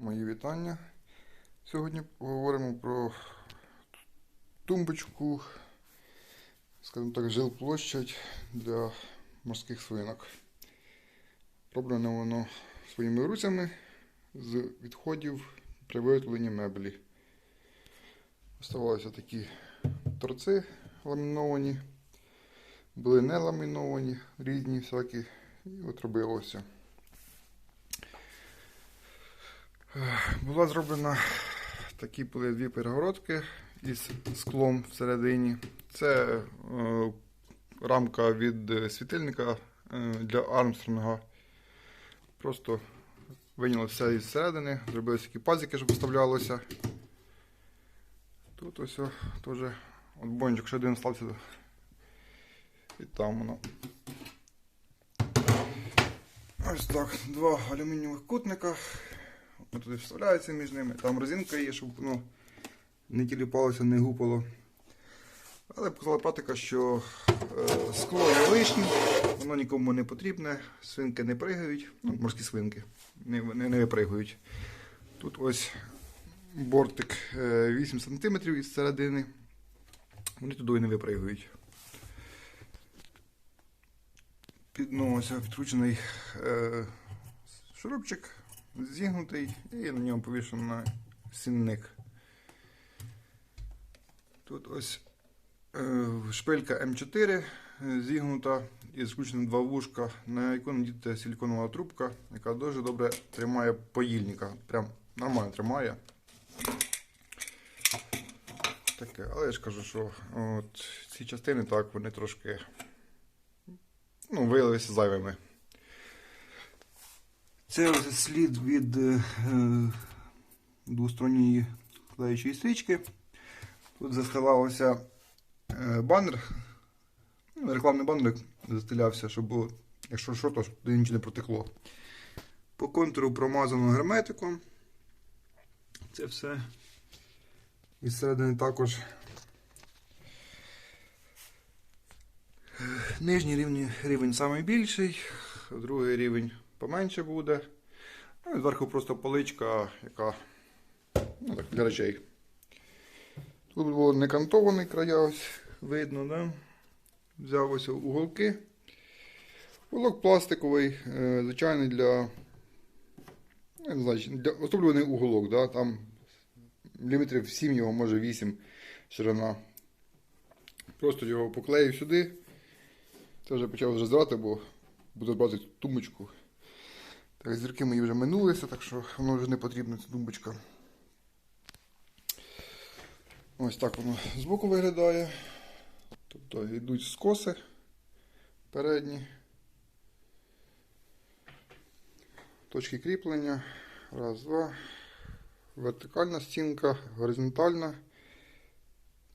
Мої вітання. Сьогодні поговоримо про тумбочку, скажімо так, жилплощадь для морських свинок. Роблено воно своїми руцями з відходів при виготовленні меблі. Оставалися такі торці ламіновані, були не ламіновані, різні всякі, і от робилося. Була зроблена такі були дві перегородки із склом всередині. Це е, рамка від е, світильника е, для Армстронга. Просто вийняли все із середини, зробили такі пазики, щоб вставлялося. Тут ось теж бончик ще один стався. І там воно. Ось так, два алюмінієвих кутника. Туди вставляється між ними. Там резинка є, щоб воно не тіліпалося, не гупало. Але показала практика, що е, скло є лишнім, воно нікому не потрібне, свинки не пригають, ну, морські свинки не, не, не випригають. Тут ось бортик е, 8 см із середини. Вони туди не випригають. Під ну, ось відкручений е, шурупчик зігнутий і на ньому повішено сінник. Тут ось е, шпилька М4 е, зігнута і скручені два вушка, на яку надіти силіконова трубка, яка дуже добре тримає поїльника. Прям нормально тримає. Таке, але я ж кажу, що от ці частини так, вони трошки ну, виявилися зайвими. Це ось слід від е, двосторонньої клеючої стрічки. Тут застилався е, банер, ну, рекламний банер застилявся, щоб було, якщо що, то туди нічого не протекло. По контуру промазано герметиком. Це все. І зсередини також нижній рівень, рівень найбільший, другий рівень поменше буде. Ну і зверху просто поличка, яка ну, так, для речей. Тут було не кантований края, ось видно, да? взяв ось уголки. Уголок пластиковий, е, звичайний для, не знаю, для оздоблюваний уголок, да? там міліметрів 7 його, може 8 ширина. Просто його поклеїв сюди. Це вже почав роздавати, бо буду брати тумбочку. Так, зірки мої вже минулися, так що воно вже не потрібна ця тумбочка. Ось так воно збоку виглядає. Тобто йдуть скоси передні. Точки кріплення. Раз, два. Вертикальна стінка, горизонтальна.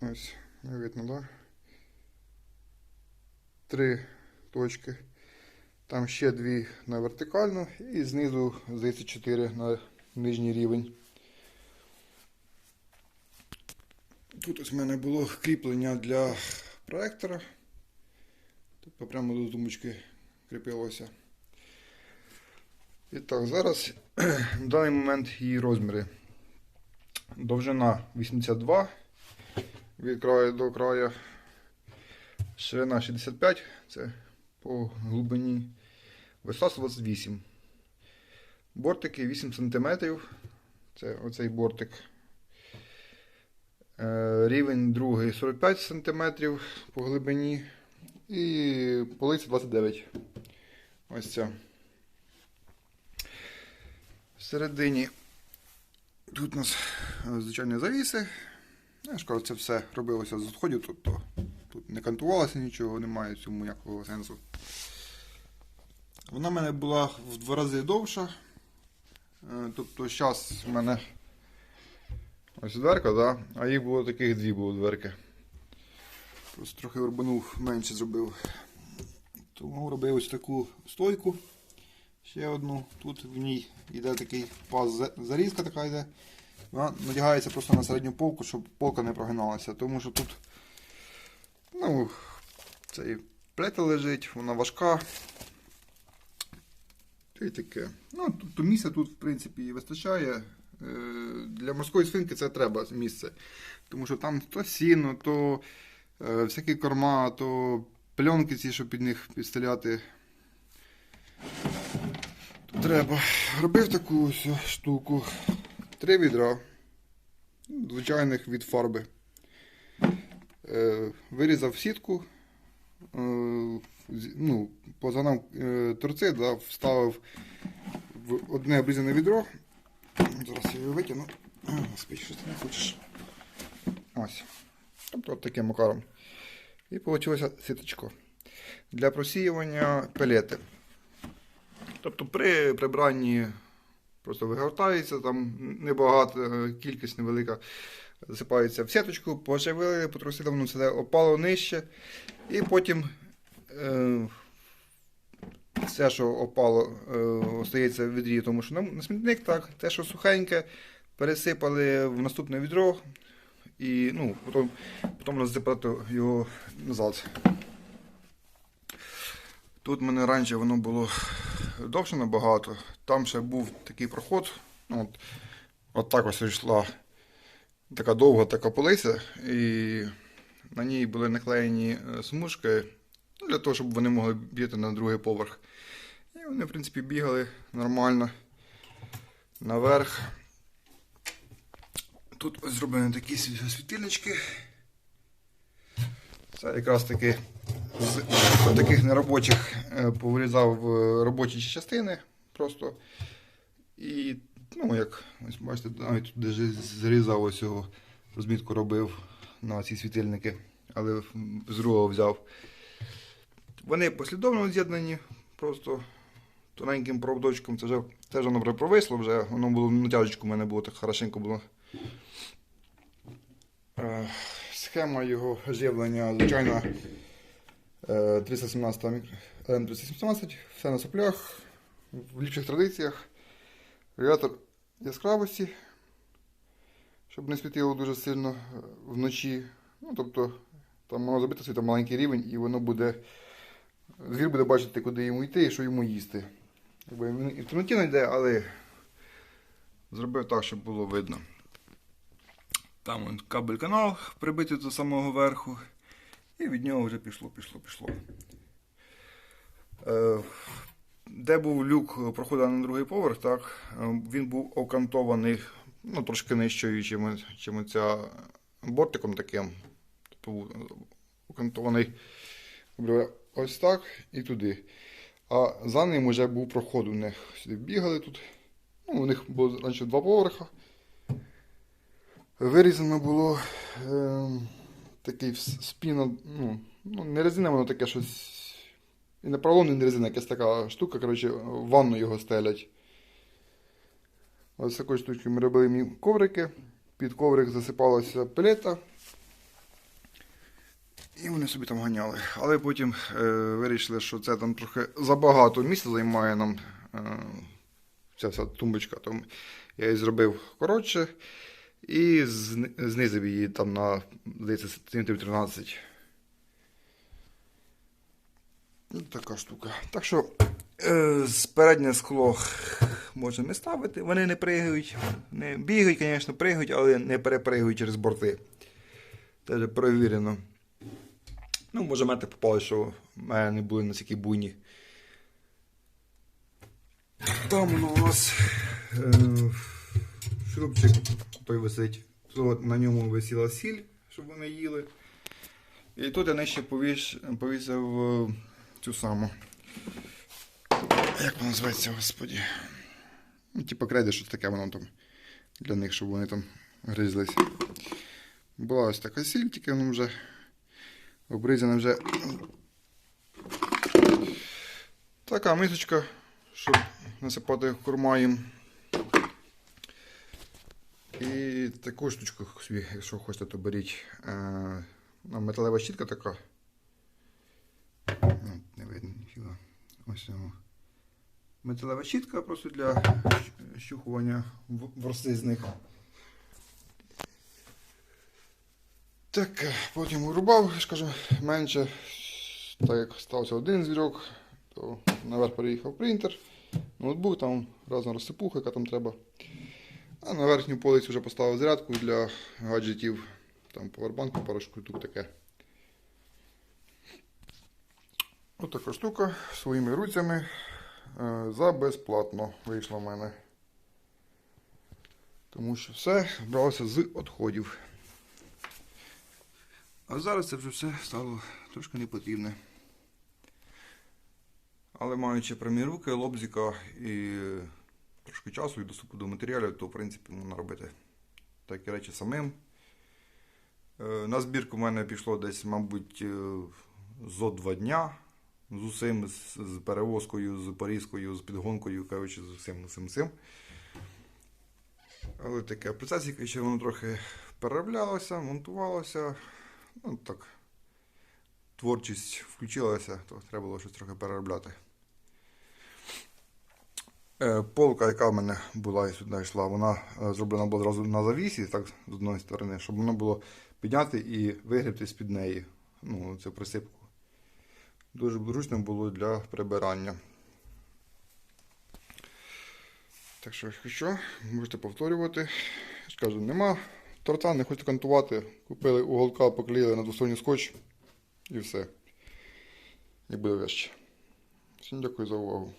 Ось, не видно, так? Да? Три точки. Там ще дві на вертикальну і знизу, здається, 4 на нижній рівень. Тут ось в мене було кріплення для проектора. Тобто прямо до тумбочки кріпилося. І так, зараз в даний момент її розміри. Довжина 82 від краю до краю. Ширина 65, це по глибині. Висота 128. Бортики 8 см. Це оцей бортик. Е, Рівень другий 45 см по глибині. І полиця 29. Ось ця. Всередині тут у нас е, звичайні завіси. Я ж кажу, це все робилося з відходів, тобто тут не кантувалося нічого, немає цьому ніякого сенсу. Вона в мене була в два рази довша. Е, Тобто зараз в мене ось дверка, да? а їх було таких дві було дверки. Просто трохи рубанув, менше зробив. Тому робив ось таку стойку. Ще одну. Тут в ній йде такий паз зарізка така йде. Вона надягається просто на середню полку, щоб полка не прогиналася. Тому що тут ну, цей плета лежить, вона важка. Та й таке. Ну, тобто місця тут, в принципі, і вистачає. Е, Для морської свинки це треба місце. Тому що там то сіно, то е, всякі корма, то пленки ці, щоб під них підстеляти. Тут треба. Робив таку ось штуку. Три відра. Звичайних від фарби. Е, Вирізав сітку. е, Ну, позагнав е, торци, да, вставив в одне обрізане відро. Зараз я його витягну. Господи, що ти не хочеш? Ось. Тобто от таким макаром. І вийшло сіточко. Для просіювання пелети. Тобто при прибранні просто вигортається, там небагато, кількість невелика. Засипається в сіточку, поживили, потрусили, воно все опало нижче. І потім е, все, що опало, е, остається в відрі, тому що на, смітник, так, те, що сухеньке, пересипали в наступне відро і ну, потім, потім розсипати його назад. Тут в мене раніше воно було довше набагато. Там ще був такий проход. От, от так ось йшла така довга така полиця, і на ній були наклеєні е, смужки ну, для того, щоб вони могли бігти на другий поверх. І вони, в принципі, бігали нормально наверх. Тут ось зроблені такі світильнички. Це якраз таки з таких неробочих е, повирізав робочі частини просто. І, ну, як ось бачите, навіть тут зрізав ось його розмітку робив на ці світильники, але з другого взяв. Вони послідовно з'єднані, просто тоненьким проводочком. Це вже теж воно провисло, вже воно було натяжечку в мене було так хорошенько було. Е, Схема його живлення, звичайно, е, 317 мікро- LM317, все на соплях, в ліпших традиціях. Регулятор яскравості, щоб не світило дуже сильно е, вночі. Ну, тобто, там воно забито світом маленький рівень, і воно буде. Звір буде бачити, куди йому йти і що йому їсти. Якби він і в темноті йде, але зробив так, щоб було видно. Там кабель канал прибитий до самого верху. І від нього вже пішло, пішло, пішло. Е, де був люк проходу на другий поверх, так, е, він був окантований ну, трошки нижчою, чим, чим ця бортиком таким. Тобто окантований ось так і туди. А за ним вже був проход у них. Сюди бігали тут. Ну, у них було раніше два поверха. Вирізано було е, такий спіна, ну, ну, не резина, воно таке щось. І не поролон, не якась така штука, коротше, в ванну його стелять. Ось такою штучкою ми робили коврики. Під коврик засипалася пелета. І вони собі там ганяли. Але потім е, вирішили, що це там трохи забагато місця займає нам е, ця вся тумбочка. Тому я її зробив коротше і знизив її там на, здається, сантиметрів 13. Ну, така штука. Так що е, переднє скло не ставити. Вони не пригають. Не бігають, звісно, пригають, але не перепригають через борти. Вже перевірено. Ну, може, мети попали, що в мене не були настільки буйні. Там у нас е, шурупчик той висить. Тут на ньому висіла сіль, щоб вони їли. І тут я нижче повісив е, цю саму. Як вона називається, господі? Ну, типа креди, що таке воно там для них, щоб вони там гризлись. Була ось така сіль, тільки воно вже обрізана вже така мисочка, щоб насипати корма їм. І таку штучку собі, якщо хочете, то беріть. Е, ну, металева щітка така. Ну, Не видно ніфіга. Ось його. Металева щітка просто для щухування в- ворси з них. Так, потім вирубав, скажу, менше. Так як стався один звірок, то наверх переїхав принтер. ноутбук, там разна розсипуха, яка там треба. А на верхню полицю вже поставив зарядку для гаджетів. Там повербанку, пару штук таке. Ось така штука своїми руцями е, за безплатно вийшла в мене. Тому що все бралося з відходів. А зараз це вже все стало трошки непотрібне. Але маючи прямі руки, лобзика і трошки часу і доступу до матеріалів, то в принципі можна робити такі речі самим. Е, На збірку в мене пішло десь, мабуть, е, зо два дня. З усім, з, з перевозкою, з порізкою, з підгонкою, коротше, з усім, усім, усім. Але таке процес, ще воно трохи перероблялося, монтувалося. Ну так. Творчість включилася, то треба було щось трохи переробляти. Е, Полка, яка в мене була і сюди йшла, вона е, зроблена була зразу на завісі, так, з одної сторони, щоб воно було підняти і вигрібти з-під неї. Ну, цю присипку. Дуже зручно було для прибирання. Так що, якщо що, можете повторювати. Скажу, нема торта, не хочете кантувати. Купили уголка, поклеїли на двосторонній скотч і все. І буде вещі. Всім дякую за увагу.